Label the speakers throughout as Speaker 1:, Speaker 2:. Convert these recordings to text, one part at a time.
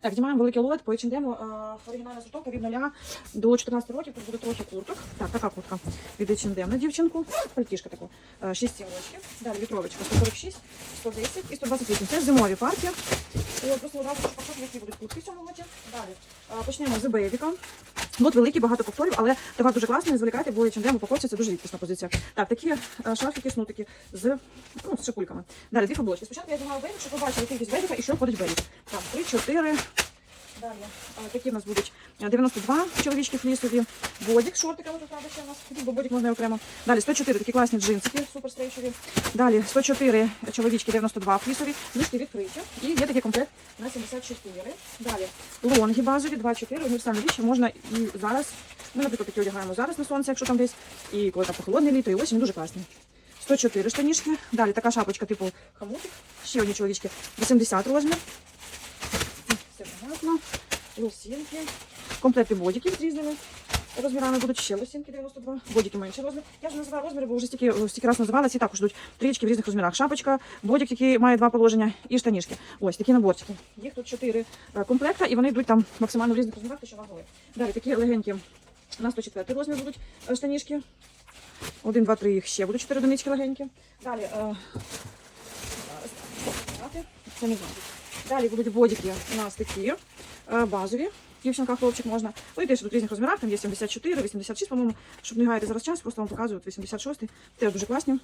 Speaker 1: Так, знімаємо великий лот по H&M, е, оригінальна сортовка від 0 до 14 років. Тут буде трохи курток. Так, така куртка від H&M на дівчинку. Пальтішка таку. 6 років. Далі вітровочка 146, 110 і 128. Це зимові парки. Просто одразу покажу, які будуть куртки в цьому лоті. Далі е, почнемо з бейбіка. Лот великий, багато повторів, але товар дуже класний, не зволікайте, бо H&M упаковці дуже рідкісна позиція. Так, такі шарфіки, снутики з, ну, з шикульками. Далі дві футболочки. Спочатку я знімала бейбік, щоб побачили кількість бейбіка і що входить в бейбік. Так, 3, 4. Далі е, такі в нас будуть е, 92 чоловічки флісові, бодік з шортиками, тут правда ще у нас, бо бодік можна окремо. Далі 104 такі класні джинсики, супер стрейчові. Далі 104 чоловічки, 92 флісові, ніжки відкриті. І є такий комплект на 74. Далі лонги базові, 2-4, універсальні річі, можна і зараз, ми, наприклад, такі одягаємо зараз на сонце, якщо там десь, і коли там похолодне літо, і осінь, дуже класні. 104 штанішки, далі така шапочка типу хамутик, ще одні чоловічки, 80 розмір. Лосінки. Комплекти бодіків з різними розмірами будуть ще лосінки 92. Бодіки менший розмір. Я вже називаю розміри, бо вже стільки, стільки раз називала. Ці також йдуть трієчки в різних розмірах. Шапочка, бодік, який має два положення, і штанішки. Ось такі наборчики. Їх тут чотири е, комплекта, і вони йдуть там максимально в різних розмірах, те, що вагали. Далі такі легенькі на 104 розмір будуть е, штанішки. Один, два, три їх ще будуть чотири одинички легенькі. Далі. Е. Це. Далі будуть бодіки у нас такі е, базові. Дівчинка, хлопчик можна. Вони теж тут різних розмірах, там є 74, 86, по-моєму, щоб не гаяти зараз час, просто вам показую 86, теж дуже класні.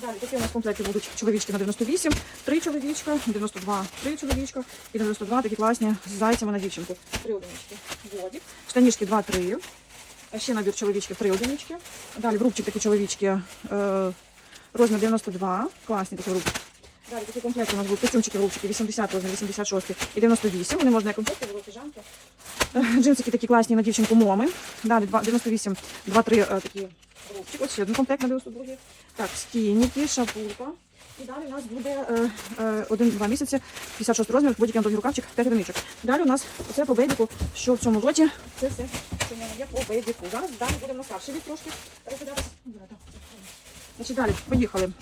Speaker 1: Далі такі у нас в комплекті будуть чоловічки на 98, 3 чоловічка, 92, 3 чоловічка і 92 такі класні з зайцями на дівчинку. 3 одинички. Бодік. Штанішки 2-3. Ще набір чоловічків 3 одинички. Далі в рубчик такі чоловічки, е, розмір 92, класні такі рубчики. Далі такі комплекти у нас будуть костюмчики, рубчики 80 розмір, 86 і 98. Вони можна як комплекти, великі жанки. Е, Джинсики такі класні на дівчинку моми. Далі 98, 2-3 е, такі рубчик. Ось ще один комплект на 92. Так, скініки, шапурка. І далі у нас буде е, один-два місяці, 56 розмір, будь-який довгий рукавчик, 5 одиничок. Далі у нас це по бейбіку, що в цьому лоті, це все, що в мене є по бейбіку. Зараз далі будемо на старший вік трошки розглядатися. Значить, далі, поїхали.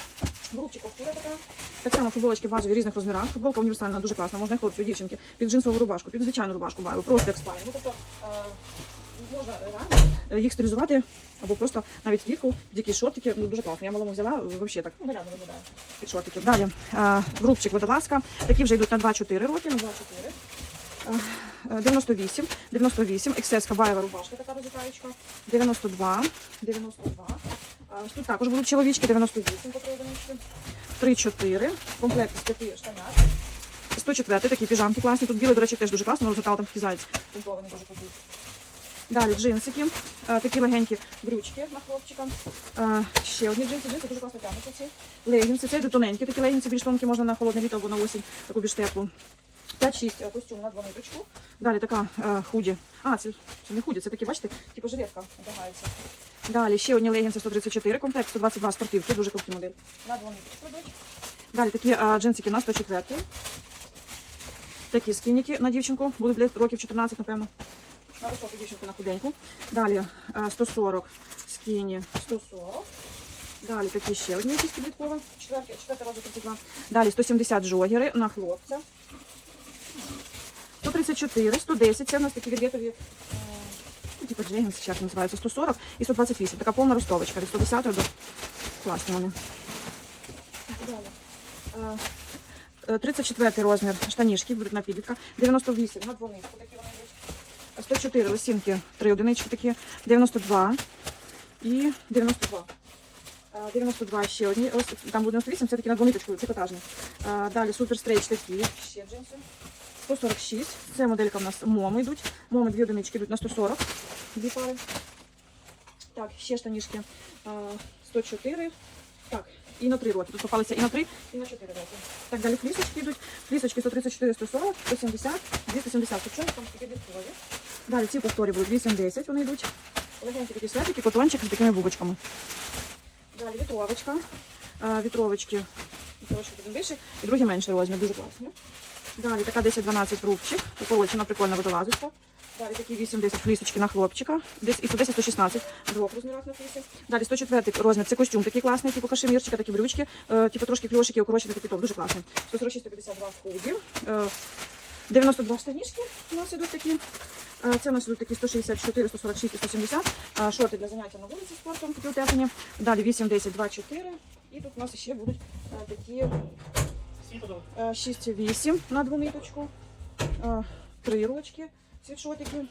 Speaker 1: Грубчик костюра така. Так само футболочки базові різних розмірах. Футболка універсальна, дуже класна. Можна хлопцю, дівчинки, під джинсову рубашку, під звичайну рубашку баю, просто як спальня. Ну, тобто, е, можна реально їх стилізувати або просто навіть влітку, якісь шортики, ну, дуже класно. Я малому взяла, взагалі так, ну, нарядно виглядає під шортики. Далі, е, грубчик водолазка. Такі вже йдуть на 2-4 роки, на 2-4. Е, 98, 98, XS хабаєва рубашка, така розітаєчка, 92, 92. А, Тут також будуть чоловічки, 98 по 3-4, комплект з 5 штанят. 104 такі піжамки класні. Тут білий, до речі, теж дуже класно, розгортала там такий заяць. Тинтований дуже подібний. Далі джинсики, е, такі легенькі брючки на хлопчика. Е, Ще одні джинси, джинси дуже класно тягнуться ці. Легінси, це тоненькі, такі легінси, більш тонкі можна на холодне літо або на осінь, таку більш теплу. 5-6 е, костюм на двониточку. Далі така худі. А, це, це не худі, це такі, бачите, типу жилетка одягається. Далі ще одні легінси 134, комплект 122 спортивки, дуже круті модель. Далі такі е, джинсики на 104. Такі скініки на дівчинку, будуть для років 14, напевно. На високу дівчинку на худеньку. Далі е, 140 скіні, 140. Далі такі ще одні якісь підліткові, четвертий, четвертий розмір 32. Далі 170 джогери на хлопця. 134, 110, це у нас такі відветові, е, типу чи як називаються, 140 і 128. Така повна ростовочка, від 110 до класні вони. Далі. Е, е, 34 розмір штанішки будуть на підлітка, 98 на двоничку такі вони йдуть. 104 лосінки, 3 одинички такі, 92 і 92. Е, 92 ще одні, ось там буде 98, це такі на двониточку, трикотажні. Е, Далі супер стрейч такі, ще джинси. 146, це моделька в нас моми йдуть. Моми дві одинички йдуть на 140, дві пари. Так, ще штанішки е, 104. Так, і на 3 роки. Тут попалися і на 3, і на 4 роки. Так, далі флісочки йдуть. Флісочки 134, 140, 170, 270. Причому там такі відповіді. Далі ці повторі будуть 8-10, вони йдуть. Легенькі такі светики, котончик з такими бубочками. Далі вітровочка. Вітровочки. Вітровочки один більший і другий менший розмір, дуже класні. Далі така 10-12 рубчик, укорочена, прикольна водолазочка. Далі такі 8-10 флісочки на хлопчика. Десь і по 10-116 двох розмірах на флісі. Далі 104 розмір. Це костюм такий класний, типу кашемірчика, такі брючки, е, типу трошки кльошики, укорочений такий топ, дуже класний. 146-152 худі. Е, 92 штанішки у нас ідуть такі. Е, це у нас ідуть такі 164, 146 і 170. Е, шорти для заняття на вулиці спортом, такі утеплені. Далі 8, 10, 2, 4. І тут у нас ще будуть е, такі Е, 6,8 на двониточку, е, 3 рочки, світшотики,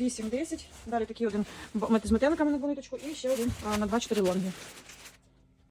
Speaker 1: 8-10. Далі такий один з метеликами на двониточку і ще один е, на 2-4 лонги.